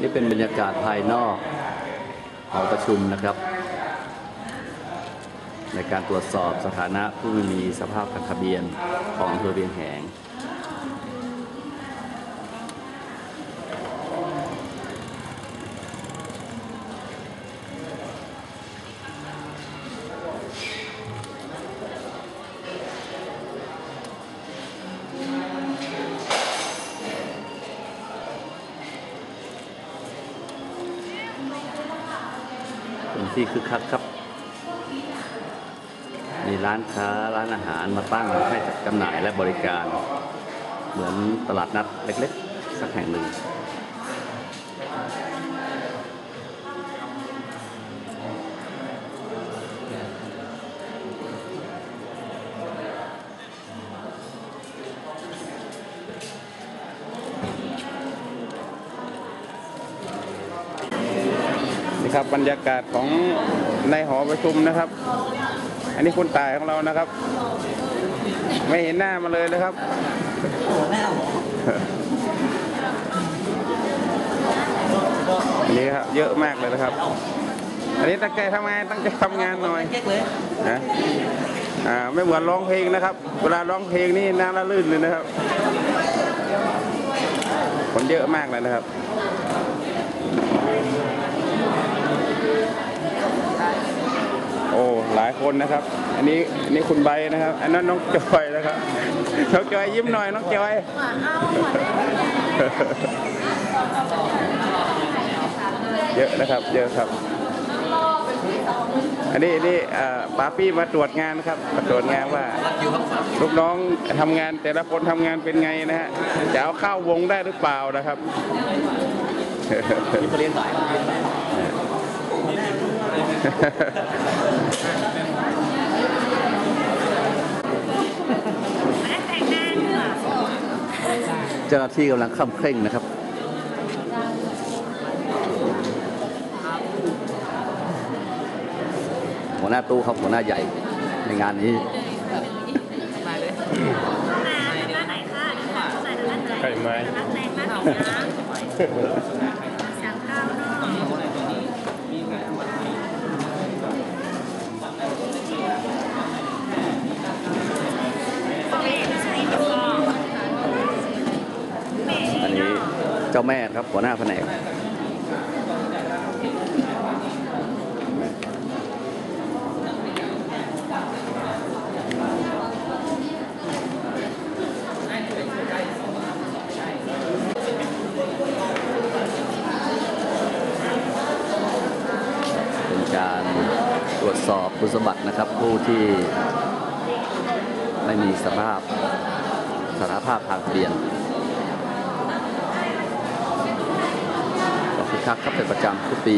นี่เป็นบรรยากาศภายนอกหอประชุมนะครับ ในการตรวจสอบสถานะผู้มีสภาพทางทะเบียนของอำเภอเวียงแหง ที่คึกคักครับมีร้านค้าร้านอาหารมาตั้งให้จัดจำหน่ายและบริการ เหมือนตลาดนัดเล็กๆ สักแห่งหนึ่ง นี่ครับบรรยากาศของในหอประชุมนะครับ อันนี้คุณตายของเรานะครับ ไม่เห็นหน้ามาเลยนะครับอันนี้ครับเยอะมากเลยนะครับ อันนี้ตั้งใจทำงานตั้งใจทำงานหน่อยนะอ่าไม่เหมือนร้องเพลงนะครับ เวลาร้องเพลงนี่น่าละลื่นเลยนะครับ คนเยอะมากเลยนะครับ โอ้หลายคนนะครับ อันนี้อันนี้คุณใบนะครับ อันนั้นน้องจอยนะครับน้องจอยยิ้มหน่อยน้องจอยเยอะนะครับเยอะครับ อันนี้อันนี้ป้าปี้มาตรวจงานนะครับมาตรวจงานว่า ลูกน้องทำงานแต่ละคนทำงานเป็นไงนะฮะจะเอาเข้าวงได้หรือเปล่านะครับ เจ้าหน้าที่กำลังข้ามเคร่งนะครับหัวหน้าตู้ครับหัวหน้าใหญ่ในงานนี้ไข่ไม้ เจ้าแม่ครับหัวหน้าแผนกเป็นการตรวจสอบคุณสมบัตินะครับ ผู้ที่ไม่มีสภาพสถานภาพทางทะเบียน คักครับเป็นประจำทุกปี